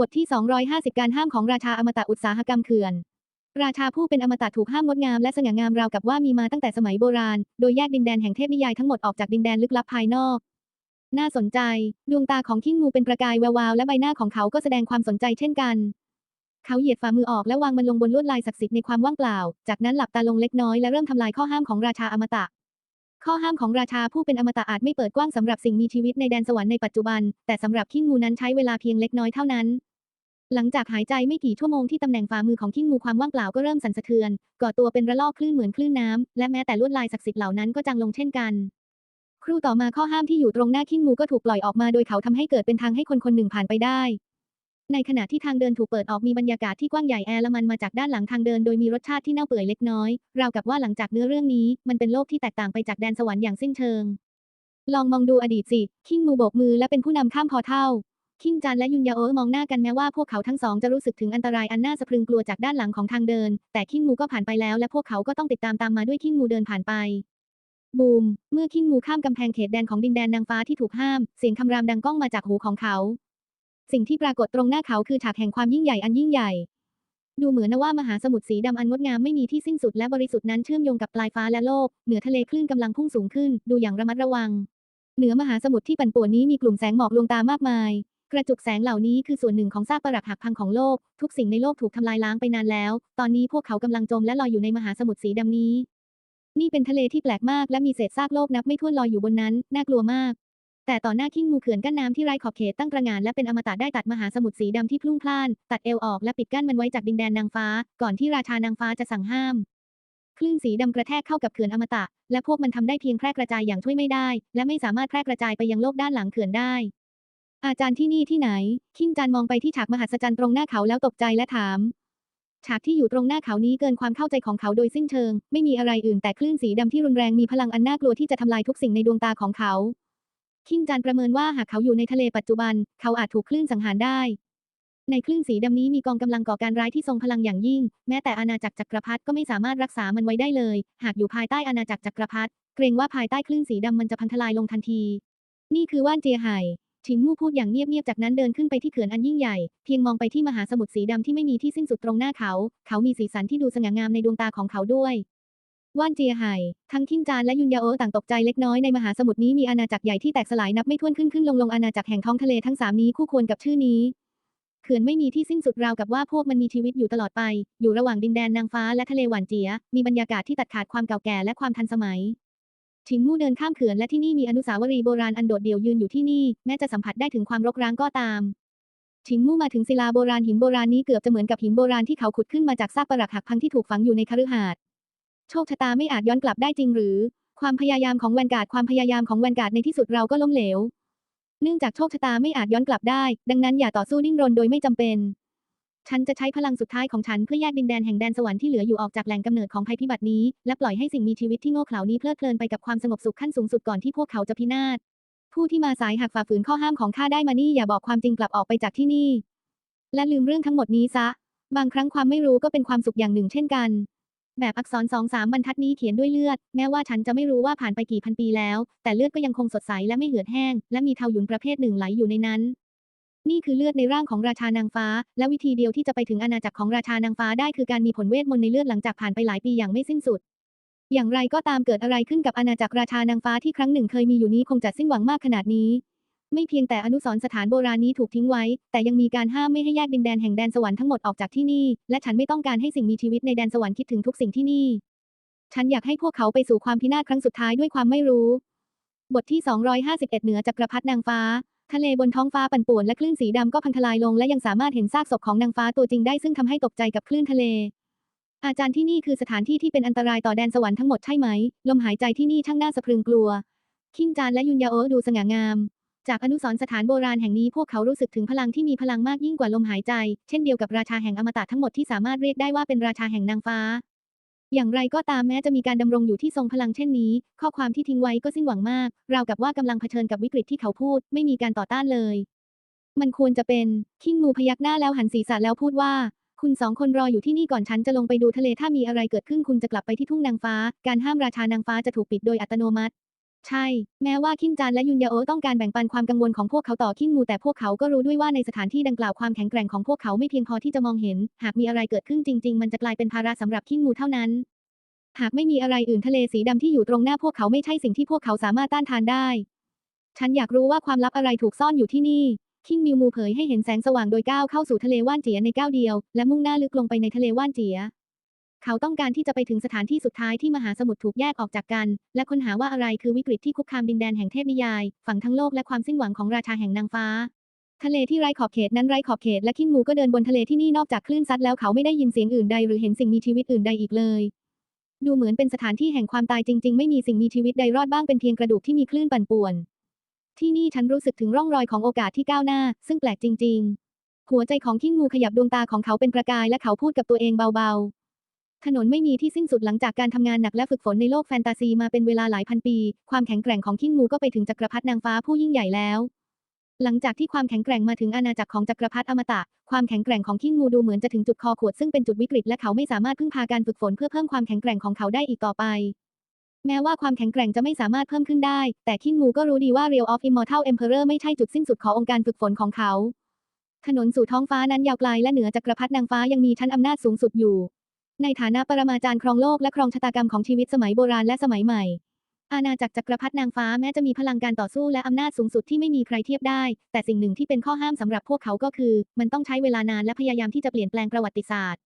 บทที่ 250 การห้ามของราชาอมตะอุตสาหกรรมเขื่อน ราชาผู้เป็นอมตะถูกห้ามงดงามและสง่างามราวกับว่ามีมาตั้งแต่สมัยโบราณ โดยแยกดินแดนแห่งเทพนิยายทั้งหมดออกจากดินแดนลึกลับภายนอก น่าสนใจ ดวงตาของคิงงูเป็นประกายแวววาวและใบหน้าของเขาก็แสดงความสนใจเช่นกัน เขาเหยียดฝ่ามือออกและวางมันลงบนลวดลายศักดิ์สิทธิ์ในความว่างเปล่า จากนั้นหลับตาลงเล็กน้อยและเริ่มทำลายข้อห้ามของราชาอมตะ ข้อห้ามของราชาผู้เป็นอมตะอาจไม่เปิดกว้างสำหรับสิ่งมีชีวิตในแดนสวรรค์ในปัจจุบัน แต่สำหรับคิงงูนั้นใช้เวลาเพียงเล็กน้อยเท่านั้น หลังจากหายใจไม่กี่ชั่วโมงที่ตำแหน่งฝ่ามือของคิงงูความว่างเปล่าก็เริ่มสั่นสะเทือน ก่อตัวเป็นระลอกคลื่นเหมือนคลื่นน้ำและแม้แต่ลวดลายศักดิ์สิทธิ์เหล่านั้นก็จางลงเช่นกัน ครู่ต่อมาข้อห้ามที่อยู่ตรงหน้าคิงงูก็ถูกปล่อยออกมาโดยเขาทำให้เกิดเป็นทางให้คนคนหนึ่งผ่านไปได้ ในขณะที่ทางเดินถูกเปิดออกมีบรรยากาศที่กว้างใหญ่แอร์ละมันมาจากด้านหลังทางเดินโดยมีรสชาติที่เน่าเปื่อยเล็กน้อย ราวกับว่าหลังจากเนื้อเรื่องนี้ มันเป็นโลกที่แตกต่างไปจากแดนสวรรค์อย่างสิ้นเชิง ลองมองดูอดีตสิ คิงมูโบกมือและเป็นผู้นำข้ามพอเท่า คิงจันและยุนยาโอมองหน้ากันแม้ว่าพวกเขาทั้งสองจะรู้สึกถึงอันตรายอันน่าสะพรึงกลัวจากด้านหลังของทางเดิน แต่คิงมูก็ผ่านไปแล้ว และพวกเขาก็ต้องติดตามตามมาด้วยคิงมูเดินผ่านไปบูม เมื่อคิงมูข้ามกำแพงเขตแดนของดินแดนนางฟ้าที่ถูกห้าม เสียงคำรามดังก้องมาจากหูของเขา สิ่งที่ปรากฏตรงหน้าเขาคือฉากแห่งความยิ่งใหญ่อันยิ่งใหญ่ ดูเหมือนนว่ามหาสมุทรสีดำอันงดงามไม่มีที่สิ้นสุดและบริสุทธิ์นั้นเชื่อมโยงกับปลายฟ้าและโลก เหนือทะเลคลื่นกำลังพุ่งสูงขึ้น ดูอย่างระมัดระวัง เหนือมหาสมุทรที่ปั่นป่วนนี้มีกลุ่มแสงหมอกลวงตามากมาย กระจุกแสงเหล่านี้คือส่วนหนึ่งของซากปรักหักพังของโลก ทุกสิ่งในโลกถูกทำลายล้างไปนานแล้ว ตอนนี้พวกเขากำลังจมและลอยอยู่ในมหาสมุทรสีดำนี้ นี่เป็นทะเลที่แปลกมากและมีเศษซากโลกนับไม่ถ้วนลอยอยู่บนนั้น น่ากลัวมาก แต่ต่อหน้าคิงงูเขื่อนกั้นน้ำที่ไร้ขอบเขตตั้งตระหง่านและเป็นอมตะได้ตัดมหาสมุทรสีดำที่พลุ่งพล่าน ตัดเอวออกและปิดกั้นมันไว้จากดินแดนนางฟ้า ก่อนที่ราชานางฟ้าจะสั่งห้ามคลื่นสีดำกระแทกเข้ากับเขื่อนอมตะ และพวกมันทำได้เพียงแพร่กระจายอย่างช่วยไม่ได้ และไม่สามารถแพร่กระจายไปยังโลกด้านหลังเขื่อนได้ อาจารย์ที่นี่ที่ไหน คิงจันมองไปที่ฉากมหัศจรรย์ตรงหน้าเขาแล้วตกใจและถาม ฉากที่อยู่ตรงหน้าเขานี้เกินความเข้าใจของเขาโดยสิ้นเชิง ไม่มีอะไรอื่นแต่คลื่นสีดำที่รุนแรงมีพลังอันน่ากลัวที่จะทำลายทุกสิ่งในดวงตาของเขา คิงจันประเมินว่าหากเขาอยู่ในทะเลปัจจุบัน เขาอาจถูกคลื่นสังหารได้ ในคลื่นสีดำนี้มีกองกำลังก่อการร้ายที่ทรงพลังอย่างยิ่ง แม้แต่อาณาจักรจักรพรรดิก็ไม่สามารถรักษามันไว้ได้เลย หากอยู่ภายใต้อาณาจักรจักรพรรดิเกรงว่าภายใต้คลื่นสีดำมันจะพังทลายลงทันที นี่คือว่านเจียไห่ชินมู่พูดอย่างเงียบๆจากนั้นเดินขึ้นไปที่เขื่อนอันยิ่งใหญ่ เพียงมองไปที่มหาสมุทรสีดำที่ไม่มีที่สิ้นสุดตรงหน้าเขา เขามีสีสันที่ดูสง่างามในดวงตาของเขาด้วย ว่านเจียไห่ทั้งคิงจานและยุนยาโอต่างตกใจเล็กน้อยในมหาสมุทรนี้มีอาณาจักรใหญ่ที่แตกสลายนับไม่ถ้วนขึ้นขึ้นลงลงอาณาจักรแห่งท้องทะเลทั้งสามนี้คู่ควรกับชื่อนี้เขื่อนไม่มีที่สิ้นสุดราวกับว่าพวกมันมีชีวิตอยู่ตลอดไป อยู่ระหว่างดินแดนนางฟ้าและทะเลหวานเจีย มีบรรยากาศที่ตัดขาดความเก่าแก่และความทันสมัยชิงมู่เดินข้ามเขื่อนและที่นี่มีอนุสาวรีย์โบราณอันโดดเดี่ยวยืนอยู่ที่นี่แม้จะสัมผัสได้ถึงความรกร้างก็ตามชิงมู่มาถึงศิลาโบราณหินโบราณนี้เกือบจะเหมือนกับหินโบราณที่เขาขุดขึ้นมาจากซากปรักหักพังที่ถูกฝังอยู่ในคฤหาสน์ โชคชะตาไม่อาจย้อนกลับได้จริงหรือ ความพยายามของแวนการ์ดความพยายามของแวนการ์ดในที่สุดเราก็ล้มเหลว เนื่องจากโชคชะตาไม่อาจย้อนกลับได้ ดังนั้นอย่าต่อสู้ดิ้นรนโดยไม่จำเป็น ฉันจะใช้พลังสุดท้ายของฉันเพื่อแยกดินแดนแห่งแดนสวรรค์ที่เหลืออยู่ออกจากแหล่งกำเนิดของภัยพิบัตินี้ และปล่อยให้สิ่งมีชีวิตที่โง่เขลานี้เพลิดเพลินไปกับความสงบสุขขั้นสูงสุดก่อนที่พวกเขาจะพินาศ ผู้ที่มาสายหากฝ่าฝืนข้อห้ามของข้าได้มานี่อย่าบอกความจริงกลับออกไปจากที่นี่ และลืมเรื่องทั้งหมดนี้ซะ บางครั้งความไม่รู้ก็เป็นความสุขอย่างหนึ่งเช่นกัน แบบอักษรสองสามบรรทัดนี้เขียนด้วยเลือด แม้ว่าฉันจะไม่รู้ว่าผ่านไปกี่พันปีแล้ว แต่เลือดก็ยังคงสดใสและไม่เหือดแห้ง และมีเทาหยุนประเภทหนึ่งไหลอยู่ในนั้น นี่คือเลือดในร่างของราชานางฟ้า และวิธีเดียวที่จะไปถึงอาณาจักรของราชานางฟ้าได้คือการมีผลเวทมนต์ในเลือดหลังจากผ่านไปหลายปีอย่างไม่สิ้นสุดอย่างไรก็ตามเกิดอะไรขึ้นกับอาณาจักรราชานางฟ้าที่ครั้งหนึ่งเคยมีอยู่นี้คงจะสิ้นหวังมากขนาดนี้ ไม่เพียงแต่อนุสรสถานโบราณนี้ถูกทิ้งไว้ แต่ยังมีการห้ามไม่ให้แยกดินแดนแห่งแดนสวรรค์ทั้งหมดออกจากที่นี่ และฉันไม่ต้องการให้สิ่งมีชีวิตในแดนสวรรค์คิดถึงทุกสิ่งที่นี่ ฉันอยากให้พวกเขาไปสู่ความพินาศครั้งสุดท้ายด้วยความไม่รู้ บทที่ 251 เหนือจักรพรรดินางฟ้า ทะเลบนท้องฟ้าปั่นป่วนและคลื่นสีดำก็พังทลายลงและยังสามารถเห็นซากศพของนางฟ้าตัวจริงได้ซึ่งทำให้ตกใจกับคลื่นทะเล อาจารย์ที่นี่คือสถานที่ที่เป็นอันตรายต่อแดนสวรรค์ทั้งหมดใช่ไหม ลมหายใจที่นี่ช่างน่าสะพรึงกลัว คิงจานและยุนยาโอดูสง่างาม จากอนุสรสถานโบราณแห่งนี้พวกเขารู้สึกถึงพลังที่มีพลังมากยิ่งกว่าลมหายใจ เช่นเดียวกับราชาแห่งอมตะทั้งหมดที่สามารถเรียกได้ว่าเป็นราชาแห่งนางฟ้า อย่างไรก็ตามแม้จะมีการดำรงอยู่ที่ทรงพลังเช่นนี้ ข้อความที่ทิ้งไว้ก็สิ้นหวังมาก ราวกับว่ากำลังเผชิญกับวิกฤตที่เขาพูด ไม่มีการต่อต้านเลย มันควรจะเป็นคิงมูพยักหน้าแล้วหันศีรษะแล้วพูดว่าคุณสองคนรออยู่ที่นี่ก่อนฉันจะลงไปดูทะเลถ้ามีอะไรเกิดขึ้นคุณจะกลับไปที่ทุ่งนางฟ้า การห้ามราชานางฟ้าจะถูกปิดโดยอัตโนมัติ ใช่ แม้ว่าคินจานและยุนยาโอต้องการแบ่งปันความกังวลของพวกเขาต่อคินมูแต่พวกเขาก็รู้ด้วยว่าในสถานที่ดังกล่าวความแข็งแกร่งของพวกเขาไม่เพียงพอที่จะมองเห็น หากมีอะไรเกิดขึ้นจริง ๆ มันจะกลายเป็นภาระสำหรับคินมูเท่านั้น หากไม่มีอะไรอื่นทะเลสีดำที่อยู่ตรงหน้าพวกเขาไม่ใช่สิ่งที่พวกเขาสามารถต้านทานได้ ฉันอยากรู้ว่าความลับอะไรถูกซ่อนอยู่ที่นี่คิงมิวมูเผยให้เห็นแสงสว่างโดยก้าวเข้าสู่ทะเลว่านเจียในก้าวเดียว และมุ่งหน้าลึกลงไปในทะเลว่านเจีย เขาต้องการที่จะไปถึงสถานที่สุดท้ายที่มหาสมุทรถูกแยกออกจากกัน และค้นหาว่าอะไรคือวิกฤตที่คุกคามดินแดนแห่งเทพนิยาย ฝั่งทั้งโลกและความสิ้นหวังของราชาแห่งนางฟ้า ทะเลที่ไร้ขอบเขตนั้นไร้ขอบเขตและคิงมูก็เดินบนทะเลที่นี่นอกจากคลื่นซัดแล้วเขาไม่ได้ยินเสียงอื่นใดหรือเห็นสิ่งมีชีวิตอื่นใดอีกเลย ดูเหมือนเป็นสถานที่แห่งความตายจริง ๆ ไม่มีสิ่งมีชีวิตใดรอดบ้างเป็นเพียงกระดูกที่มีคลื่นปั่นป่วน ที่นี่ฉันรู้สึกถึงร่องรอยของโอกาสที่ก้าวหน้า ซึ่งแปลกจริง ๆ หัวใจของคิงมูขยับดวงตาของเขาเป็นประกายและเขาพูดกับตัวเองเบาๆ ถนนไม่มีที่สิ้นสุดหลังจากการทำงานหนักและฝึกฝนในโลกแฟนตาซีมาเป็นเวลาหลายพันปี ความแข็งแกร่งของคิงมูก็ไปถึงจักรพรรดินางฟ้าผู้ยิ่งใหญ่แล้ว หลังจากที่ความแข็งแกร่งมาถึงอาณาจักรของจักรพรรดิอมตะ ความแข็งแกร่งของคิงมูดูเหมือนจะถึงจุดคอขวดซึ่งเป็นจุดวิกฤตและเขาไม่สามารถพึ่งพาการฝึกฝนเพื่อเพิ่มความแข็งแกร่งของเขาได้อีกต่อไป แม้ว่าความแข็งแกร่งจะไม่สามารถเพิ่มขึ้นได้ แต่คิงมูก็รู้ดีว่า Real of Immortal Emperor ไม่ใช่จุดสิ้นสุดขององค์การฝึกฝนของเขา ถนนสู่ท้องฟ้านั้นยาวไกลและเหนือจักรพรรดินางฟ้ายังมีชั้นอำนาจสูงสุดอยู่ ในฐานะปรมาจารย์ครองโลกและครองชะตากรรมของชีวิตสมัยโบราณและสมัยใหม่ อาณาจักรจักรพรรดินางฟ้าแม้จะมีพลังการต่อสู้และอำนาจสูงสุดที่ไม่มีใครเทียบได้ แต่สิ่งหนึ่งที่เป็นข้อห้ามสำหรับพวกเขาก็คือ มันต้องใช้เวลานานและพยายามที่จะเปลี่ยนแปลงประวัติศาสตร์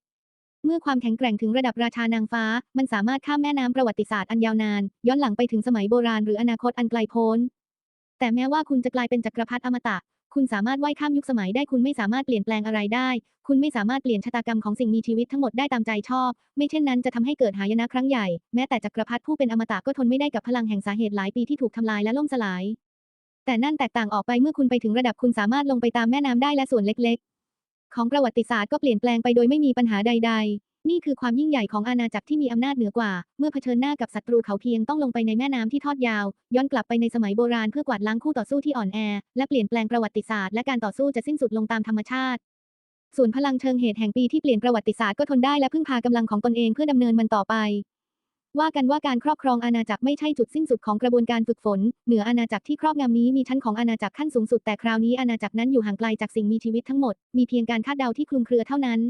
เมื่อความแข็งแกร่งถึงระดับราชานางฟ้า มันสามารถข้ามแม่น้ำประวัติศาสตร์อันยาวนาน ย้อนหลังไปถึงสมัยโบราณหรืออนาคตอันไกลโพ้นแต่แม้ว่าคุณจะกลายเป็นจักรพรรดิอมตะ คุณสามารถว่ายข้ามยุคสมัยได้คุณไม่สามารถเปลี่ยนแปลงอะไรได้ คุณไม่สามารถเปลี่ยนชะตากรรมของสิ่งมีชีวิตทั้งหมดได้ตามใจชอบ ไม่เช่นนั้นจะทำให้เกิดหายนะครั้งใหญ่ แม้แต่จักรพรรดิผู้เป็นอมตะก็ทนไม่ได้กับพลังแห่งสาเหตุหลายปีที่ถูกทำลายและล่มสลาย แต่นั่นแตกต่างออกไปเมื่อคุณไปถึงระดับคุณสามารถลงไปตามแม่น้ำได้และส่วนเล็ก ๆ ของประวัติศาสตร์ก็เปลี่ยนแปลงไปโดยไม่มีปัญหาใด ๆ นี่คือความยิ่งใหญ่ของอาณาจักรที่มีอำนาจเหนือกว่า เมื่อเผชิญหน้ากับศัตรูเขาเพียงต้องลงไปในแม่น้ำที่ทอดยาว ย้อนกลับไปในสมัยโบราณเพื่อกวาดล้างคู่ต่อสู้ที่อ่อนแอ และเปลี่ยนแปลงประวัติศาสตร์และการต่อสู้จะสิ้นสุดลงตามธรรมชาติ ส่วนพลังเชิงเหตุแห่งปีที่เปลี่ยนประวัติศาสตร์ก็ทนได้และพึ่งพากำลังของตนเองเพื่อดำเนินมันต่อไป ว่ากันว่าการครอบครองอาณาจักรไม่ใช่จุดสิ้นสุดของกระบวนการฝึกฝน เหนืออาณาจักรที่ครอบงำนี้มีชั้นของอาณาจักรขั้นสูงสุดแต่คราวนี้อาณาจักรนั้นอยู่ห่างไกลจากสิ่งมีชีวิตทั้งหมด มีเพียงการคาดเดาที่คลุมเครือเท่านั้น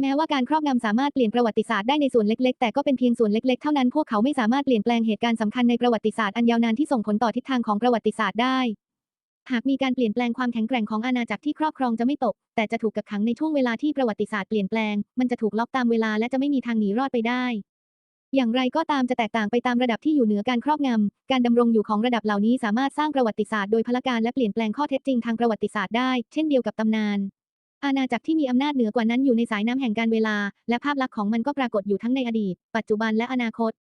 แม้ว่าการครอบงำสามารถเปลี่ยนประวัติศาสตร์ได้ในส่วนเล็กๆ แต่ก็เป็นเพียงส่วนเล็กๆ เท่านั้นพวกเขาไม่สามารถเปลี่ยนแปลงเหตุการณ์สำคัญในประวัติศาสตร์อันยาวนานที่ส่งผลต่อทิศทางของประวัติศาสตร์ได้ หากมีการเปลี่ยนแปลงความแข็งแกร่งของอาณาจักรที่ครอบครองจะไม่ตก แต่จะถูกกักขังในช่วงเวลาที่ประวัติศาสตร์เปลี่ยนแปลง มันจะถูกล็อกตามเวลาและจะไม่มีทางหนีรอดไปได้ อย่างไรก็ตามจะแตกต่างไปตามระดับที่อยู่เหนือการครอบงำ การดำรงอยู่ของระดับเหล่านี้สามารถสร้างประวัติศาสตร์โดยพลการและเปลี่ยนแปลงข้อเท็จจริงทางประวัติศาสตร์ได้ เช่นเดียวกับตำนาน อาณาจักรที่มีอำนาจเหนือกว่านั้นอยู่ในสายน้ำแห่งการเวลา และภาพลักษณ์ของมันก็ปรากฏอยู่ทั้งในอดีต ปัจจุบันและอนาคต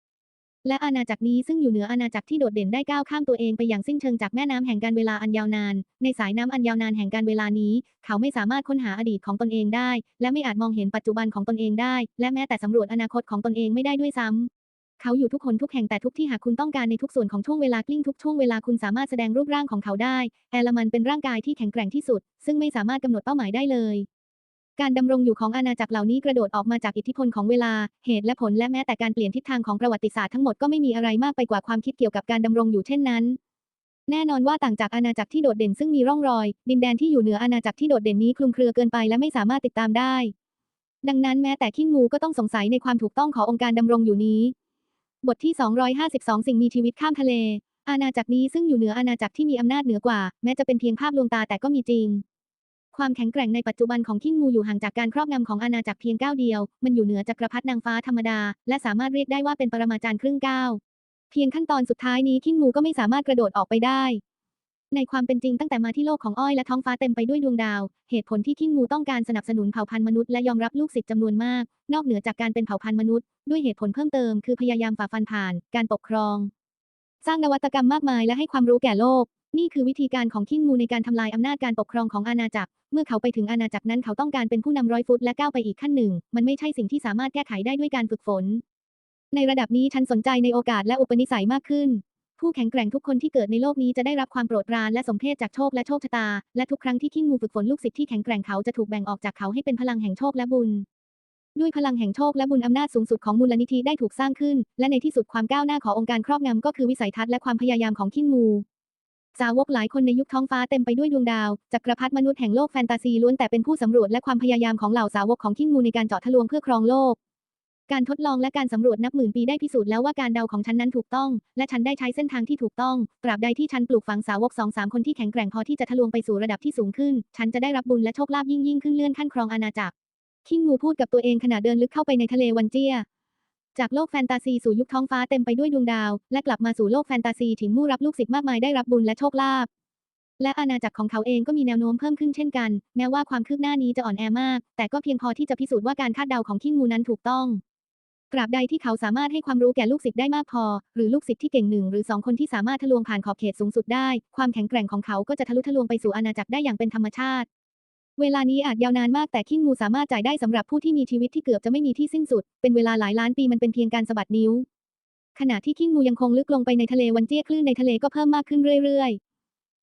และอาณาจักรนี้ซึ่งอยู่เหนืออาณาจักรที่โดดเด่นได้ก้าวข้ามตัวเองไปอย่างสิ้นเชิงจากแม่น้ำแห่งการเวลาอันยาวนาน ในสายน้ำอันยาวนานแห่งการเวลานี้ เขาไม่สามารถค้นหาอดีตของตนเองได้ และไม่อาจมองเห็นปัจจุบันของตนเองได้ และแม้แต่สำรวจอนาคตของตนเองไม่ได้ด้วยซ้ำ เขาอยู่ทุกคนทุกแห่งแต่ทุกที่หากคุณต้องการในทุกส่วนของช่วงเวลากลิ้งทุกช่วงเวลาคุณสามารถแสดงรูปร่างของเขาได้ แอลมันเป็นร่างกายที่แข็งแกร่งที่สุด ซึ่งไม่สามารถกำหนดเป้าหมายได้เลย การดำรงอยู่ของอาณาจักรเหล่านี้กระโดดออกมาจากอิทธิพลของเวลา เหตุและผลและแม้แต่การเปลี่ยนทิศทางของประวัติศาสตร์ทั้งหมดก็ไม่มีอะไรมากไปกว่าความคิดเกี่ยวกับการดำรงอยู่เช่นนั้นแน่นอนว่าต่างจากอาณาจักรที่โดดเด่นซึ่งมีร่องรอย ดินแดนที่อยู่เหนืออาณาจักรที่โดดเด่นนี้คลุมเครือเกินไปและไม่สามารถติดตามได้ ดังนั้นแม้แต่คิงมูก็ต้องสงสัยในความถูกต้องขององค์การดำรงอยู่นี้ บทที่ 252 สิ่งมีชีวิตข้ามทะเล อาณาจักรนี้ซึ่งอยู่เหนืออาณาจักรที่มีอำนาจเหนือกว่า แม้จะเป็นเพียงภาพลวงตาแต่ก็มีจริง ความแข็งแกร่งในปัจจุบันของคิงมูอยู่ห่างจากการครอบงำของอาณาจักรเพียงก้าวเดียว มันอยู่เหนือจักรพรรดินางฟ้าธรรมดา และสามารถเรียกได้ว่าเป็นปรมาจารย์ครึ่งก้าว เพียงขั้นตอนสุดท้ายนี้คิงมูก็ไม่สามารถกระโดดออกไปได้ ในความเป็นจริงตั้งแต่มาที่โลกของอ้อยและท้องฟ้าเต็มไปด้วยดวงดาว เหตุผลที่คิงมูต้องการสนับสนุนเผ่าพันธุ์มนุษย์และยอมรับลูกศิษย์จำนวนมาก นอกเหนือจากการเป็นเผ่าพันธุ์มนุษย์ ด้วยเหตุผลเพิ่มเติมคือพยายามฝ่าฟันผ่าน การปกครอง สร้างนวัตกรรมมากมายและให้ความรู้แก่โลก นี่คือวิธีการของคิงมูในการทำลายอำนาจการปกครองของอาณาจักร เมื่อเขาไปถึงอาณาจักรนั้นเขาต้องการเป็นผู้นำร้อยฟุตและก้าวไปอีกขั้นหนึ่ง มันไม่ใช่สิ่งที่สามารถแก้ไขได้ด้วยการฝึกฝน ในระดับนี้ฉันสนใจในโอกาสและอุปนิสัยมากขึ้น ผู้แข็งแกร่งทุกคนที่เกิดในโลกนี้จะได้รับความโปรดปรานและสมเพชจากโชคและโชคชะตา และทุกครั้งที่คิงมูฝึกฝนลูกศิษย์ที่แข็งแกร่งเขาจะถูกแบ่งออกจากเขาให้เป็นพลังแห่งโชคและบุญ ด้วยพลังแห่งโชคและบุญอำนาจสูงสุดของมูลนิธิได้ถูกสร้างขึ้น และในที่สุดความก้าวหน้าขององค์การครอบงำก็คือวิสัยทัศน์และความพยายามของขิ้งมูสาวกหลายคนในยุคท้องฟ้าเต็มไปด้วยดวงดาวจักรพรรดิมนุษย์แห่งโลกแฟนตาซีล้วนแต่เป็นผู้สำรวจและความพยายามของเหล่าสาวกของขิ้งมูในการเจาะทะลวงเพื่อครองโลก การทดลองและการสำรวจนับหมื่นปีได้พิสูจน์แล้วว่าการเดาของฉันนั้นถูกต้อง และฉันได้ใช้เส้นทางที่ถูกต้อง ตราบใดที่ฉันปลูกฝังสาวกสองสามคนที่แข็งแกร่งพอที่จะทะลวงไปสู่ระดับที่สูงขึ้น ฉันจะได้รับบุญและโชคลาภยิ่งยิ่งขึ้นเลื่อนขั้นครองอาณาจักร คิงมูพูดกับตัวเองขณะเดินลึกเข้าไปในทะเลวันเจียจากโลกแฟนตาซีสู่ยุคท้องฟ้าเต็มไปด้วยดวงดาว และกลับมาสู่โลกแฟนตาซีถิงมู่รับลูกศิษย์มากมายได้รับบุญและโชคลาภและอาณาจักรของเขาเองก็มีแนวโน้มเพิ่มขึ้นเช่นกัน แม้ว่าความคืบหน้านี้จะอ่อนแอมาก แต่ก็เพียงพอที่จะพิสูจน์ว่าการคาดเดาของคิงมูนั้นถูกต้อง ตราบใดที่เขาสามารถให้ความรู้แก่ลูกศิษย์ได้มากพอ หรือลูกศิษย์ที่เก่งหนึ่งหรือสองคนที่สามารถทะลวงผ่านขอบเขตสูงสุดได้ ความแข็งแกร่งของเขาก็จะทะลุทะลวงไปสู่อาณาจักรได้อย่างเป็นธรรมชาติ เวลานี้อาจยาวนานมากแต่คิงมูสามารถจ่ายได้สำหรับผู้ที่มีชีวิตที่เกือบจะไม่มีที่สิ้นสุด เป็นเวลาหลายล้านปีมันเป็นเพียงการสะบัดนิ้ว ขณะที่คิงมูยังคงลึกลงไปในทะเลวันเจี้ยคลื่นในทะเลก็เพิ่มมากขึ้นเรื่อยๆ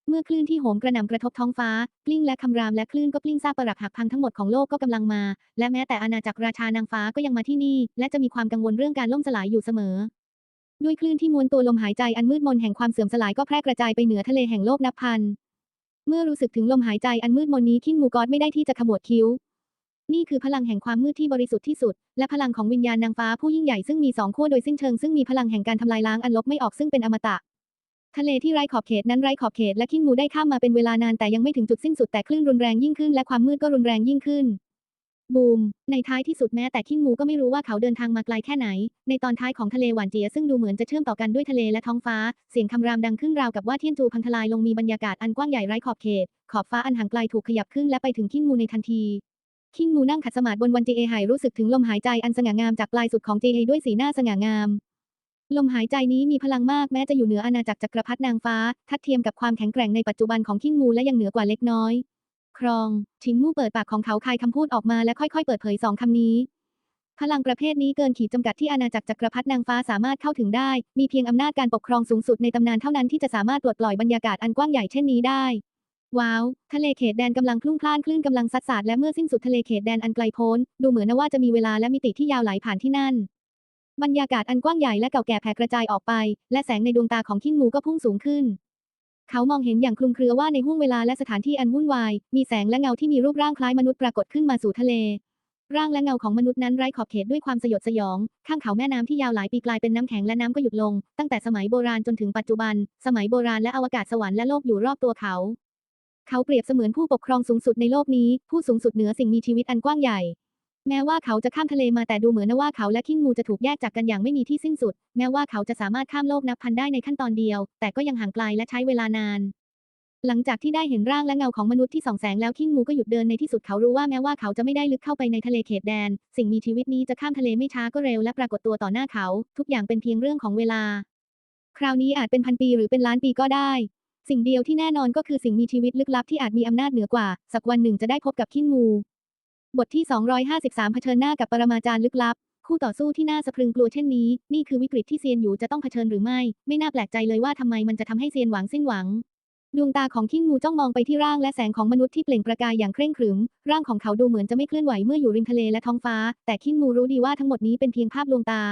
เมื่อคลื่นที่โหมกระหน่ำกระทบท้องฟ้า กลิ้งและคำรามและคลื่นก็กลิ้งซาปรักหักพังทั้งหมดของโลกก็กำลังมา และแม้แต่อาณาจักรราชานางฟ้าก็ยังมาที่นี่ และจะมีความกังวลเรื่องการล่มสลายอยู่เสมอ ด้วยคลื่นที่มวนตัวลมหายใจอันมืดมนแห่งความเสื่อมสลายก็แพร่กระจายไปเหนือทะเลแห่งโลกนับพัน เมื่อรู้สึกถึงลมหายใจอันมืดมนนี้คิงมูกอดไม่ได้ที่จะขมวดคิ้ว นี่คือพลังแห่งความมืดที่บริสุทธิ์ที่สุด และพลังของวิญญาณนางฟ้าผู้ยิ่งใหญ่ซึ่งมีสองขั้วโดยสิ้นเชิงซึ่งมีพลังแห่งการทำลายล้างอันลบไม่ออกซึ่งเป็นอมตะ ทะเลที่ไร้ขอบเขตนั้นไร้ขอบเขตและคิงมูได้ข้ามมาเป็นเวลานานแต่ยังไม่ถึงจุดสิ้นสุดแต่คลื่นรุนแรงยิ่งขึ้นและความมืดก็รุนแรงยิ่งขึ้น บูม ในท้ายที่สุดแม้แต่คิงมูก็ไม่รู้ว่าเขาเดินทางมาไกลแค่ไหน ในตอนท้ายของทะเลหวานเจียซึ่งดูเหมือนจะเชื่อมต่อกันด้วยทะเลและท้องฟ้า เสียงคำรามดังขึ้นราวกับว่าเทียนจูพังทลายลงมีบรรยากาศอันกว้างใหญ่ไร้ขอบเขต ขอบฟ้าอันห่างไกลถูกขยับขึ้นและไปถึงคิงมูในทันทีคิงมูนั่งขัดสมาธิบนวันเจเอหายรู้สึกถึงลมหายใจอันสง่างามจากปลายสุดของเจเอด้วยสีหน้าสง่างาม ลมหายใจนี้มีพลังมากแม้จะอยู่เหนืออาณาจักรจักรพรรดินางฟ้า ทัดเทียมกับความแข็งแกร่งในปัจจุบันของคิงมูและยังเหนือกว่าเล็กน้อย ครองชิงมู่เปิดปากของเขาคายคำพูดออกมาและค่อยๆ เปิดเผยสองคำนี้ พลังประเภทนี้เกินขีดจำกัดที่อาณาจักรจักรพรรดินางฟ้าสามารถเข้าถึงได้ มีเพียงอำนาจการปกครองสูงสุดในตำนานเท่านั้นที่จะสามารถปลดปล่อยบรรยากาศอันกว้างใหญ่เช่นนี้ได้ ว้าว ทะเลเขตแดนกำลังพลุ่งพล่านคลื่นกำลังซัดสาดและเมื่อสิ้นสุดทะเลเขตแดนอันไกลโพ้น ดูเหมือนนะว่าจะมีเวลาและมิติที่ยาวไหลผ่านที่นั่น บรรยากาศอันกว้างใหญ่และเก่าแก่แผ่กระจายออกไป และแสงในดวงตาของคิงมูก็พุ่งสูงขึ้น เขามองเห็นอย่างคลุมเครือว่าในห้วงเวลาและสถานที่อันวุ่นวาย มีแสงและเงาที่มีรูปร่างคล้ายมนุษย์ปรากฏขึ้นมาสู่ทะเล ร่างและเงาของมนุษย์นั้นไร้ขอบเขตด้วยความสยดสยอง ข้างเขาแม่น้ำที่ยาวหลายปีกลายเป็นน้ำแข็งและน้ำก็หยุดลง ตั้งแต่สมัยโบราณจนถึงปัจจุบัน สมัยโบราณและอวกาศสวรรค์และโลกอยู่รอบตัวเขา เขาเปรียบเสมือนผู้ปกครองสูงสุดในโลกนี้ ผู้สูงสุดเหนือสิ่งมีชีวิตอันกว้างใหญ่ แม้ว่าเขาจะข้ามทะเลมาแต่ดูเหมือนว่าเขาและคิงมูจะถูกแยกจากกันอย่างไม่มีที่สิ้นสุด แม้ว่าเขาจะสามารถข้ามโลกนับพันได้ในขั้นตอนเดียว แต่ก็ยังห่างไกลและใช้เวลานาน หลังจากที่ได้เห็นร่างและเงาของมนุษย์ที่ส่องแสงแล้วคิงมูก็หยุดเดินในที่สุดเขารู้ว่าแม้ว่าเขาจะไม่ได้ลึกเข้าไปในทะเลเขตแดน สิ่งมีชีวิตนี้จะข้ามทะเลไม่ช้าก็เร็วและปรากฏตัวต่อหน้าเขา ทุกอย่างเป็นเพียงเรื่องของเวลา คราวนี้อาจเป็นพันปีหรือเป็นล้านปีก็ได้สิ่งเดียวที่แน่นอนก็คือสิ่งมีชีวิตลึกลับที่อาจมีอำนาจเหนือกว่า สักวันหนึ่งจะได้พบกับคิงมู บทที่ 253 เผชิญหน้ากับปรมาจารย์ลึกลับ คู่ต่อสู้ที่น่าสะพรึงกลัวเช่นนี้ นี่คือวิกฤตที่เซียนหยูจะต้องเผชิญหรือไม่ ไม่น่าแปลกใจเลยว่าทำไมมันจะทำให้เซียนหวังสิ้นหวัง ดวงตาของคิงมูจ้องมองไปที่ร่างและแสงของมนุษย์ที่เปล่งประกายอย่างเคร่งขรึม ร่างของเขาดูเหมือนจะไม่เคลื่อนไหวเมื่ออยู่ริมทะเลและท้องฟ้า แต่คิงมูรู้ดีว่าทั้งหมดนี้เป็นเพียงภาพลวงตา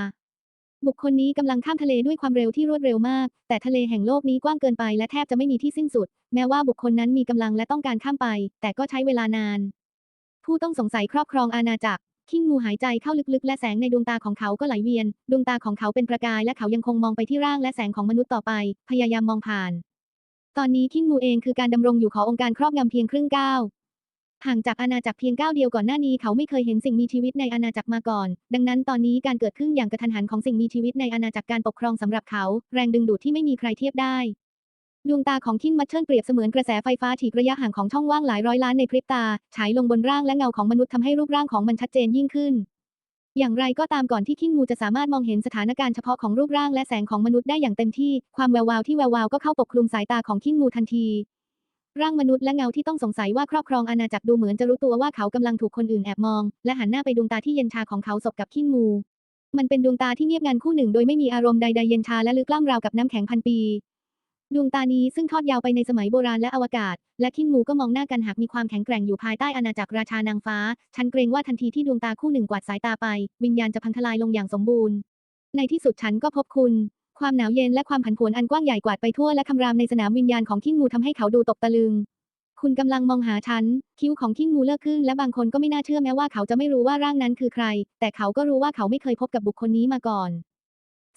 บุคคลนี้กำลังข้ามทะเลด้วยความเร็วที่รวดเร็วมาก แต่ทะเลแห่งโลกนี้กว้างเกินไปและแทบจะไม่มีที่สิ้นสุด แม้ว่าบุคคลนั้นมีกำลังและต้องการข้ามไป แต่ก็ใช้เวลานาน ผู้ต้องสงสัยครอบครองอาณาจักรคิงมูหายใจเข้าลึกๆ และแสงในดวงตาของเขาก็ไหลเวียน ดวงตาของเขาเป็นประกายและเขายังคงมองไปที่ร่างและแสงของมนุษย์ต่อไป พยายามมองผ่าน ตอนนี้คิงมูเองคือการดำรงอยู่ขององค์การครอบงำเพียงครึ่งก้าวห่างจากอาณาจักรเพียงก้าวเดียวก่อนหน้านี้เขาไม่เคยเห็นสิ่งมีชีวิตในอาณาจักรมาก่อน ดังนั้นตอนนี้การเกิดขึ้นอย่างกระทันหันของสิ่งมีชีวิตในอาณาจักรการปกครองสำหรับเขา แรงดึงดูดที่ไม่มีใครเทียบได้ ดวงตาของคิงมัชเชิลเปรียบเสมือนกระแสไฟฟ้าถีบระยะห่างของช่องว่างหลายร้อยล้านในพริบตา ฉายลงบนร่างและเงาของมนุษย์ทำให้รูปร่างของมันชัดเจนยิ่งขึ้น อย่างไรก็ตามก่อนที่คิงมูจะสามารถมองเห็นสถานการณ์เฉพาะของรูปร่างและแสงของมนุษย์ได้อย่างเต็มที่ ความแวววาวที่แวววาวก็เข้าปกคลุมสายตาของคิงมูทันที ร่างมนุษย์และเงาที่ต้องสงสัยว่าครอบครองอาณาจักรดูเหมือนจะรู้ตัวว่าเขากำลังถูกคนอื่นแอบมอง และหันหน้าไปดวงตาที่เย็นชาของเขาสบกับคิงมูมันเป็นดวงตาที่เงียบงันคู่หนึ่งโดยไม่มีอารมณ์ใดๆเย็นชาและลึกล่ำราวกับน้ำแข็งพันปี ดวงตานี้ซึ่งทอดยาวไปในสมัยโบราณและอวกาศ และคินมูก็มองหน้ากันหากมีความแข็งแกร่งอยู่ภายใต้อาณาจักรราชานางฟ้า ฉันเกรงว่าทันทีที่ดวงตาคู่หนึ่งกวาดสายตาไป วิญญาณจะพังทลายลงอย่างสมบูรณ์ ในที่สุดฉันก็พบคุณ ความหนาวเย็นและความผันผวนอันกว้างใหญ่กวาดไปทั่วและคำรามในสนามวิญญาณของคินมูทำให้เขาดูตกตะลึง คุณกำลังมองหาฉัน คิ้วของคิงมูเลิกขึ้น และบางคนก็ไม่น่าเชื่อแม้ว่าเขาจะไม่รู้ว่าร่างนั้นคือใคร แต่เขาก็รู้ว่าเขาไม่เคยพบกับบุคคลนี้มาก่อน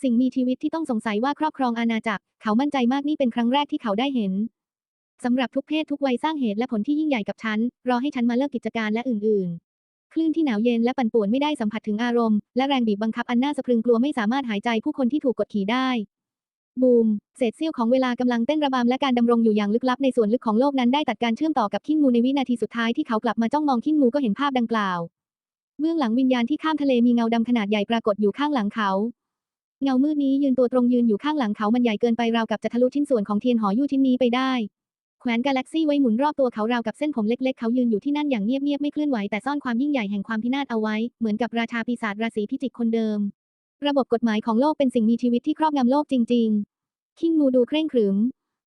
สิ่งมีชีวิตที่ต้องสงสัยว่าครอบครองอาณาจักร เขามั่นใจมากนี่เป็นครั้งแรกที่เขาได้เห็นสำหรับทุกเพศทุกวัยสร้างเหตุและผลที่ยิ่งใหญ่กับฉัน รอให้ฉันมาเลิกกิจการและอื่นๆ คลื่นที่หนาวเย็นและปั่นป่วนไม่ได้สัมผัสถึงอารมณ์และแรงบีบบังคับอันน่าสะพรึงกลัวไม่สามารถหายใจผู้คนที่ถูกกดขี่ได้ บูม เศษเสี้ยวของเวลากำลังเต้นระบำและการดำรงอยู่อย่างลึกลับในส่วนลึกของโลกนั้นได้ตัดการเชื่อมต่อกับคินมูในวินาทีสุดท้ายที่เขากลับมาจ้องมองคินมูก็เห็นภาพดังกล่าว เบื้องหลังวิญญาณที่ข้ามทะเลมีเงาดำขนาดใหญ่ปรากฏอยู่ข้างหลังเขา เงามืดนี้ยืนตัวตรงยืนอยู่ข้างหลังเขามันใหญ่เกินไปราวกับจะทะลุชิ้นส่วนของเทียนหอยู่ชิ้นนี้ไปได้ แขวนกาแล็กซี่ไว้หมุนรอบตัวเขาราวกับเส้นผมเล็กๆ เขายืนอยู่ที่นั่นอย่างเงียบๆไม่เคลื่อนไหวแต่ซ่อนความยิ่งใหญ่แห่งความพินาศเอาไว้ เหมือนกับราชาปีศาจราศีพิจิกคนเดิม ระบบกฎหมายของโลกเป็นสิ่งมีชีวิตที่ครอบงำโลกจริง ๆ คิงมูดูเคร่งขรึม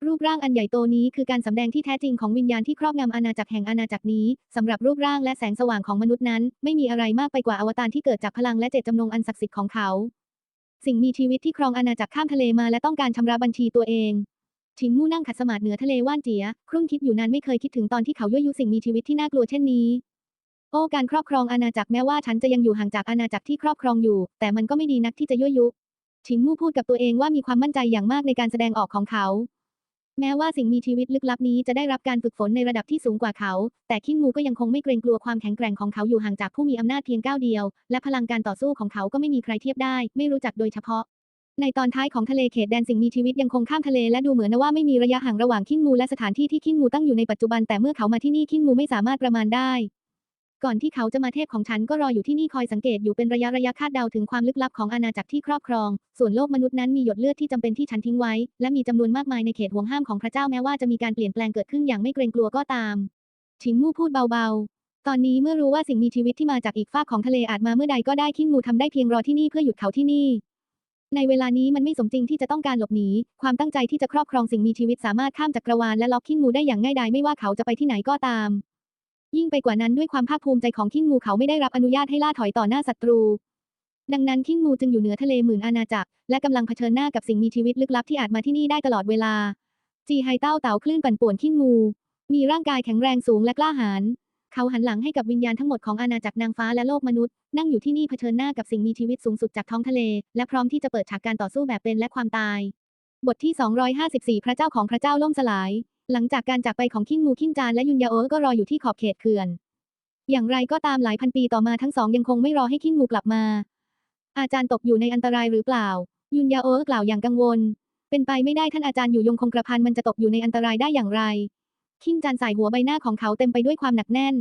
รูปร่างอันใหญ่โตนี้คือการสำแดงที่แท้จริงของวิญญาณที่ครอบงำอาณาจักรแห่งอาณาจักรนี้สำหรับรูปร่างและแสงสว่างของมนุษย์นั้น ไม่มีอะไรมากไปกว่าอวตารที่เกิดจากพลังและเจตจำนงอันศักดิ์สิทธิ์ของเขา สิ่งมีชีวิตที่ครองอาณาจักรข้ามทะเลมาและต้องการชำระบัญชีตัวเองชิงมู่นั่งขัดสมาธิเหนือทะเลว่านเจีย ครุ่นคิดอยู่นานไม่เคยคิดถึงตอนที่เขายั่วยุสิ่งมีชีวิตที่น่ากลัวเช่นนี้ โอ้การครอบครองอาณาจักรแม้ว่าฉันจะยังอยู่ห่างจากอาณาจักรที่ครอบครองอยู่ แต่มันก็ไม่ดีนักที่จะยั่วยุชิงมู่พูดกับตัวเองว่ามีความมั่นใจอย่างมากในการแสดงออกของเขา แม้ว่าสิ่งมีชีวิตลึกลับนี้จะได้รับการฝึกฝนในระดับที่สูงกว่าเขา แต่คิงมูก็ยังคงไม่เกรงกลัวความแข็งแกร่งของเขาอยู่ห่างจากผู้มีอำนาจเพียงก้าวเดียว และพลังการต่อสู้ของเขาก็ไม่มีใครเทียบได้ ไม่รู้จักโดยเฉพาะ ในตอนท้ายของทะเลเขตแดนสิ่งมีชีวิตยังคงข้ามทะเลและดูเหมือนว่าไม่มีระยะห่างระหว่างคิงมูและสถานที่ที่คิงมูตั้งอยู่ในปัจจุบันแต่เมื่อเขามาที่นี่คิงมูไม่สามารถประมาณได้ ก่อนที่เขาจะมาเทพของฉันก็รออยู่ที่นี่คอยสังเกตอยู่เป็นระยะระยะคาดเดาถึงความลึกลับของอาณาจักรที่ครอบครอง ส่วนโลกมนุษย์นั้นมีหยดเลือดที่จำเป็นที่ฉันทิ้งไว้ และมีจำนวนมากมายในเขตห่วงห้ามของพระเจ้าแม้ว่าจะมีการเปลี่ยนแปลงเกิดขึ้นอย่างไม่เกรงกลัวก็ตาม ชิงมู่พูดเบาๆ ตอนนี้เมื่อรู้ว่าสิ่งมีชีวิตที่มาจากอีกฝากของทะเลอาจมาเมื่อใดก็ได้คิงมูทำได้เพียงรอที่นี่เพื่อหยุดเขาที่นี่ในเวลานี้มันไม่สมจริงที่จะต้องการหลบหนี ความตั้งใจที่จะครอบครองสิ่งมีชีวิตสามารถข้ามจักรวาลและล็อกคิงมูได้อย่างง่ายดายไม่ว่าเขาจะไปที่ไหนก็ตาม ยิ่งไปกว่านั้นด้วยความภาคภูมิใจของคิงมูเขาไม่ได้รับอนุญาตให้ล่าถอยต่อหน้าศัตรู ดังนั้นคิงมูจึงอยู่เหนือทะเลหมื่นอาณาจักร และกำลังเผชิญหน้ากับสิ่งมีชีวิตลึกลับที่อาจมาที่นี่ได้ตลอดเวลา จีไฮเต้าเต่าคลื่นปั่นป่วนคิงมูมีร่างกายแข็งแรงสูงและกล้าหาญเขาหันหลังให้กับวิญญาณทั้งหมดของอาณาจักรนางฟ้าและโลกมนุษย์ นั่งอยู่ที่นี่เผชิญหน้ากับสิ่งมีชีวิตสูงสุดจากท้องทะเล และพร้อมที่จะเปิดฉากการต่อสู้แบบเป็นและความตาย บทที่ 254 พระเจ้าของพระเจ้าล่มสลาย หลังจากการจากไปของคิงมูคิงจานและยุนยาโอก็รออยู่ที่ขอบเขตเขื่อน อย่างไรก็ตามหลายพันปีต่อมาทั้งสองยังคงไม่รอให้คิงมูกลับมา อาจารย์ตกอยู่ในอันตรายหรือเปล่า ยุนยาโอกล่าวอย่างกังวล เป็นไปไม่ได้ท่านอาจารย์อยู่ยงคงกระพันมันจะตกอยู่ในอันตรายได้อย่างไร คิงจานใส่หัวใบหน้าของเขาเต็มไปด้วยความหนักแน่น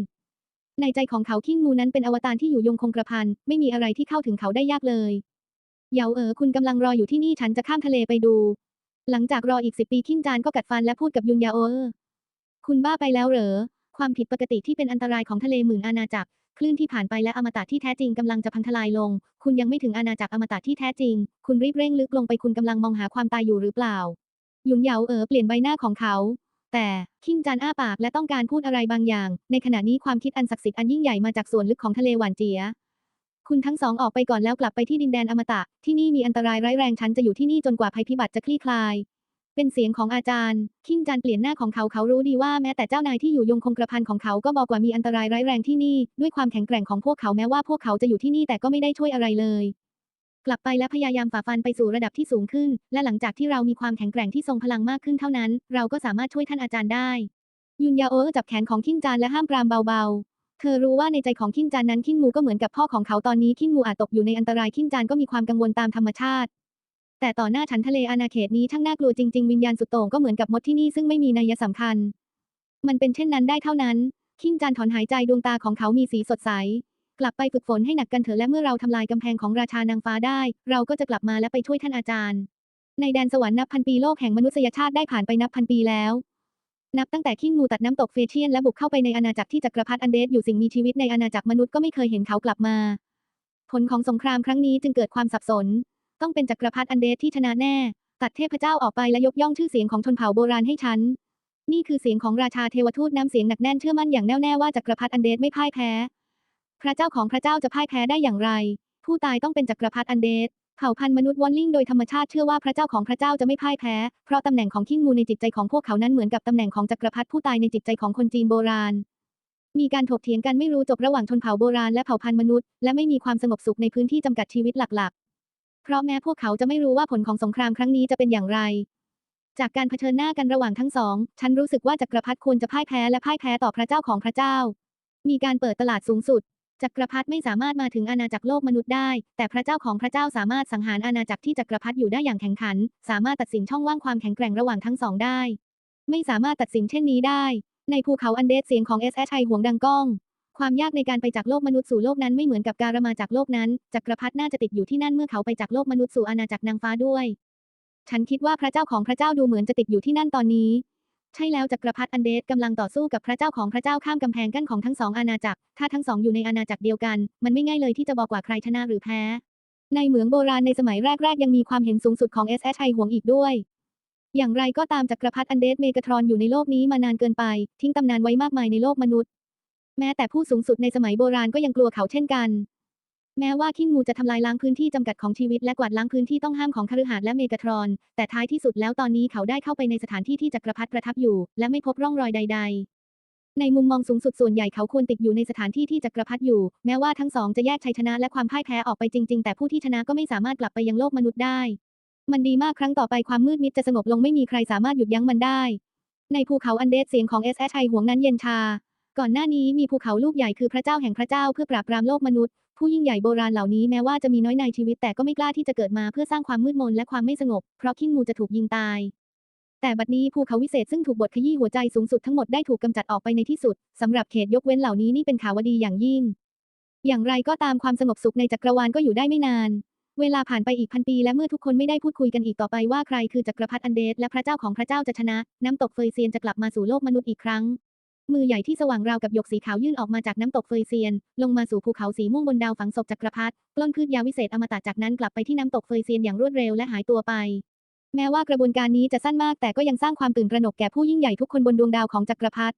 ในใจของเขาคิงมูนั้นเป็นอวตารที่อยู่ยงคงกระพันไม่มีอะไรที่เข้าถึงเขาได้ยากเลย เยาเอ๋อคุณกำลังรออยู่ที่นี่ฉันจะข้ามทะเลไปดู หลังจากรออีกสิบปีคิงจานก็กัดฟันและพูดกับยุนยาโอเออคุณบ้าไปแล้วเหรอ ความผิดปกติที่เป็นอันตรายของทะเลหมื่นอาณาจักร คลื่นที่ผ่านไปและอมตะที่แท้จริงกำลังจะพังทลายลง คุณยังไม่ถึงอาณาจักรอมตะที่แท้จริง คุณรีบเร่งลึกลงไปคุณกำลังมองหาความตายอยู่หรือเปล่า ยุนเยาเอ๋อเปลี่ยนใบหน้าของเขา แต่คิงจานอ้าปากและต้องการพูดอะไรบางอย่าง ในขณะนี้ความคิดอันศักดิ์สิทธิ์อันยิ่งใหญ่มาจากส่วนลึกของทะเลหวานเจีย คุณทั้งสองออกไปก่อนแล้วกลับไปที่ดินแดนอมตะ ที่นี่มีอันตรายร้ายแรงฉันจะอยู่ที่นี่จนกว่าภัยพิบัติจะคลี่คลาย เป็นเสียงของอาจารย์ คิงจานเปลี่ยนหน้าของเขาเขารู้ดีว่าแม้แต่เจ้านายที่อยู่ยงคงกระพันของเขาก็บอกว่ามีอันตรายร้ายแรงที่นี่ ด้วยความแข็งแกร่งของพวกเขาแม้ว่าพวกเขาจะอยู่ที่นี่แต่ก็ไม่ได้ช่วยอะไรเลยกลับไปและพยายามฝ่าฟันไปสู่ระดับที่สูงขึ้น และหลังจากที่เรามีความแข็งแกร่งที่ทรงพลังมากขึ้นเท่านั้น เราก็สามารถช่วยท่านอาจารย์ได้ ยุนยาโอจับแขนของคิงจานและห้ามปรามเบาๆ เธอรู้ว่าในใจของคิงจานนั้นคิงมูก็เหมือนกับพ่อของเขาตอนนี้คิงมูอาจตกอยู่ในอันตรายคิงจานก็มีความกังวลตามธรรมชาติ แต่ต่อหน้าฉันทะเลอาณาเขตนี้ช่างน่ากลัวจริงๆ วิญญาณสุดโต่งก็เหมือนกับมดที่นี่ซึ่งไม่มีนัยสำคัญ มันเป็นเช่นนั้นได้เท่านั้น คิงจานถอนหายใจดวงตาของเขามีสีสดใส กลับไปฝึกฝนให้หนักกันเถอะและเมื่อเราทำลายกำแพงของราชานางฟ้าได้ เราก็จะกลับมาและไปช่วยท่านอาจารย์ ในแดนสวรรค์นับพันปีโลกแห่งมนุษยชาติได้ผ่านไปนับพันปีแล้ว นับตั้งแต่คิงมูตัดน้ำตกเฟเชียนและบุกเข้าไปในอาณาจักรที่จักรพรรดิอันเดสอยู่สิ่งมีชีวิตในอาณาจักรมนุษย์ก็ไม่เคยเห็นเขากลับมา ผลของสงครามครั้งนี้จึงเกิดความสับสน ต้องเป็นจักรพรรดิอันเดสที่ชนะแน่ ตัดเทพเจ้าออกไปและยกย่องชื่อเสียงของชนเผ่าโบราณให้ฉัน นี่คือเสียงของราชาเทวทูตน้ำเสียงหนักแน่นเชื่อมั่นอย่างแน่วแน่ว่าจักรพรรดิอันเดสไม่พ่ายแพ้ พระเจ้าของพระเจ้าจะพ่ายแพ้ได้อย่างไร ผู้ตายต้องเป็นจักรพรรดิอันเดส เผ่าพันธุ์มนุษย์วอนลิงโดยธรรมชาติเชื่อว่าพระเจ้าของพระเจ้าจะไม่พ่ายแพ้ เพราะตำแหน่งของคิงมูในจิตใจของพวกเขานั้นเหมือนกับตำแหน่งของจักรพรรดิผู้ตายในจิตใจของคนจีนโบราณ มีการถกเถียงกันไม่รู้จบระหว่างชนเผ่าโบราณและเผ่าพันธุ์มนุษย์ และไม่มีความสงบสุขในพื้นที่จำกัดชีวิตหลักๆ เพราะแม้พวกเขาจะไม่รู้ว่าผลของสงครามครั้งนี้จะเป็นอย่างไร จากการเผชิญหน้ากันระหว่างทั้งสอง ฉันรู้สึกว่าจักรพรรดิควรจะพ่ายแพ้และพ่ายแพ้ต่อพระเจ้าของพระเจ้า มีการเปิดตลาดสูงสุด จักรพรรดิไม่สามารถมาถึงอาณาจักรโลกมนุษย์ได้ แต่พระเจ้าของพระเจ้าสามารถสังหารอาณาจักรที่จักรพรรดิอยู่ได้อย่างแข่งขัน สามารถตัดสินช่องว่างความแข็งแกร่งระหว่างทั้งสองได้ ไม่สามารถตัดสินเช่นนี้ได้ ในภูเขาอันเดสเสียงของ s อ i ห่วงดังก้อง ความยากในการไปจากโลกมนุษย์สู่โลกนั้นไม่เหมือนกับการมาจากโลกนั้น จักรพรรดิน่าจะติดอยู่ที่นั่นเมื่อเขาไปจากโลกมนุษย์สู่อาณาจักรนางฟ้าด้วย ฉันคิดว่าพระเจ้าของพระเจ้าดูเหมือนจะติดอยู่ที่นั่นตอนนี้ ใช่แล้วจักรพรรดิอันเดสกำลังต่อสู้กับพระเจ้าของพระเจ้าข้ามกำแพงกั้นของทั้งสองอาณาจักร ถ้าทั้งสองอยู่ในอาณาจักรเดียวกัน มันไม่ง่ายเลยที่จะบอกว่าใครชนะหรือแพ้ ในเหมืองโบราณในสมัยแรก ๆ ยังมีความเห็นสูงสุดของ s อ i ห่วงอีกด้วย อย่างไรก็ตามจักรพรรดิอันเดสเมกาทรอนอยู่ในโลกนี้มานานเกินไป ทิ้งตำนานไว้มากมายในโลกมนุษย์ แม้แต่ผู้สูงสุดในสมัยโบราณก็ยังกลัวเขาเช่นกัน แม้ว่าคิงมูจะทำลายล้างพื้นที่จำกัดของชีวิตและกวาดล้างพื้นที่ต้องห้ามของคฤหาสน์และเมกาทรอน แต่ท้ายที่สุดแล้วตอนนี้เขาได้เข้าไปในสถานที่ที่จักรพรรดิประทับอยู่ และไม่พบร่องรอยใด ๆในมุมมองสูงสุดส่วนใหญ่เขาควรติดอยู่ในสถานที่ที่จักรพรรดิอยู่ แม้ว่าทั้งสองจะแยกชัยชนะและความพ่ายแพ้ออกไปจริง ๆ แต่ผู้ที่ชนะก็ไม่สามารถกลับไปยังโลกมนุษย์ได้ มันดีมากครั้งต่อไปความมืดมิดจะสงบลงไม่มีใครสามารถหยุดยั้งมันได้ ในภูเขาอันเดสเสียงของ s อ i ห่วงนั้นเย็นชา ก่อนหน้านี้มีภูเขาลูกใหญ่คือพระเจ้าแห่งพระเจ้าเพื่อปราบปรามโลกมนุษย์ ผู้ยิ่งใหญ่โบราณเหล่านี้แม้ว่าจะมีน้อยในชีวิตแต่ก็ไม่กล้าที่จะเกิดมาเพื่อสร้างความมืดมนและความไม่สงบ เพราะคิงมูจะถูกยิงตาย แต่บัดนี้ภูเขาวิเศษซึ่งถูกบดขยี้หัวใจสูงสุดทั้งหมดได้ถูกกำจัดออกไปในที่สุดสำหรับเขตยกเว้นเหล่านี้นี่เป็นข่าวดีอย่างยิ่ง อย่างไรก็ตามความสงบสุขในจักรวาลก็อยู่ได้ไม่นาน เวลาผ่านไปอีกพันปีและเมื่อทุกคนไม่ได้พูดคุยกันอีกต่อไปว่าใครคือจักรพรรดิอันเดสและพระเจ้าของพระเจ้าจะชนะ น้ำตกเฟยเซียนจะกลับมาสู่โลกมนุษย์อีกครั้ง มือใหญ่ที่สว่างราวกับหยกสีขาวยื่นออกมาจากน้ำตกเฟยเซียน ลงมาสู่ภูเขาสีม่วงบนดาวฝังศพจักรพรรดิกล้นพืชยาวิเศษอมตะจากนั้นกลับไปที่น้ำตกเฟยเซียนอย่างรวดเร็วและหายตัวไป แม้ว่ากระบวนการนี้จะสั้นมากแต่ก็ยังสร้างความตื่นตระหนกแก่ผู้ยิ่งใหญ่ทุกคนบนดวงดาวของจักรพรรดิ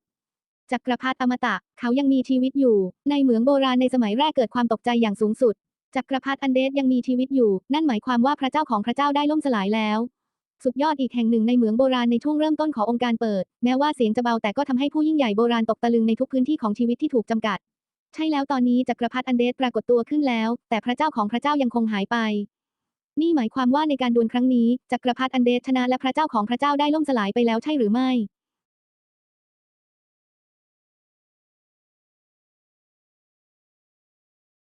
จักรพรรดิอมตะ เขายังมีชีวิตอยู่ ในเหมืองโบราณในสมัยแรกเกิดความตกใจอย่างสูงสุดจักรพรรดิอันเดสยังมีชีวิตอยู่ นั่นหมายความว่าพระเจ้าของพระเจ้าได้ล่มสลายแล้ว สุดยอดอีกแห่งหนึ่งในเหมืองโบราณในช่วงเริ่มต้นขององค์การเปิด แม้ว่าเสียงจะเบาแต่ก็ทำให้ผู้ยิ่งใหญ่โบราณตกตะลึงในทุกพื้นที่ของชีวิตที่ถูกจำกัด ใช่แล้วตอนนี้จักรพรรดิอันเดสปรากฏตัวขึ้นแล้ว แต่พระเจ้าของพระเจ้ายังคงหายไป นี่หมายความว่าในการดวลครั้งนี้จักรพรรดิอันเดสชนะและพระเจ้าของพระเจ้าได้ล่มสลายไปแล้วใช่หรือไม่